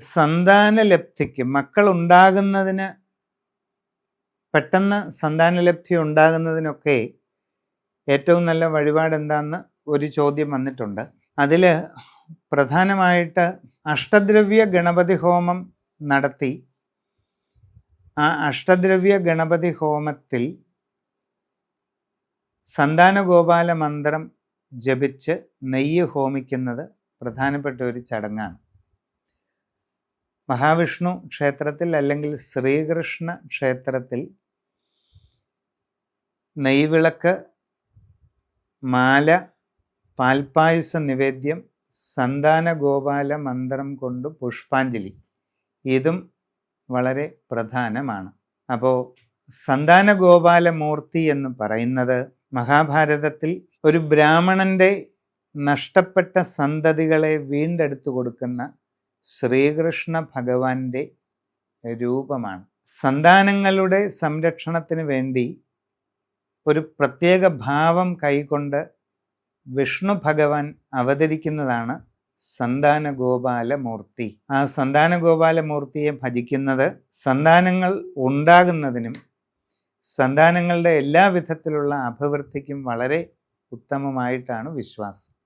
സന്താനലബ്ധിക്ക് മക്കൾ ഉണ്ടാകുന്നതിന് പെട്ടെന്ന് സന്താനലബ്ധി ഉണ്ടാകുന്നതിനൊക്കെ ഏറ്റവും നല്ല വഴിപാട് എന്താന്ന് ഒരു ചോദ്യം വന്നിട്ടുണ്ട്. അതിൽ പ്രധാനമായിട്ട് അഷ്ടദ്രവ്യ ഗണപതി ഹോമം നടത്തി. ആ അഷ്ടദ്രവ്യ ഗണപതി ഹോമത്തിൽ സന്താനഗോപാല മന്ത്രം ജപിച്ച് നെയ്യ് ഹോമിക്കുന്നത് പ്രധാനപ്പെട്ട ഒരു ചടങ്ങാണ്. മഹാവിഷ്ണു ക്ഷേത്രത്തിൽ അല്ലെങ്കിൽ ശ്രീകൃഷ്ണ ക്ഷേത്രത്തിൽ നെയ്വിളക്ക് മാല പാൽപ്പായസ നിവേദ്യം സന്താന ഗോപാല മന്ത്രം കൊണ്ട് പുഷ്പാഞ്ജലി. ഇതും വളരെ പ്രധാനമാണ്. അപ്പോൾ സന്താന ഗോപാലമൂർത്തി എന്ന് പറയുന്നത് മഹാഭാരതത്തിൽ ഒരു ബ്രാഹ്മണന്റെ നഷ്ടപ്പെട്ട സന്തതികളെ വീണ്ടെടുത്തു കൊടുക്കുന്ന ശ്രീകൃഷ്ണ ഭഗവാന്റെ രൂപമാണ്. സന്താനങ്ങളുടെ സംരക്ഷണത്തിന് വേണ്ടി ഒരു പ്രത്യേക ഭാവം കൈകൊണ്ട് വിഷ്ണു ഭഗവാൻ അവതരിക്കുന്നതാണ് സന്താന ഗോപാലമൂർത്തി ആ സന്താന ഗോപാലമൂർത്തിയെ ഭജിക്കുന്നത് സന്താനങ്ങൾ ഉണ്ടാകുന്നതിനും സന്താനങ്ങളുടെ എല്ലാ വിധത്തിലുള്ള അഭിവൃദ്ധിക്കും വളരെ ഉത്തമമായിട്ടാണ് വിശ്വാസം.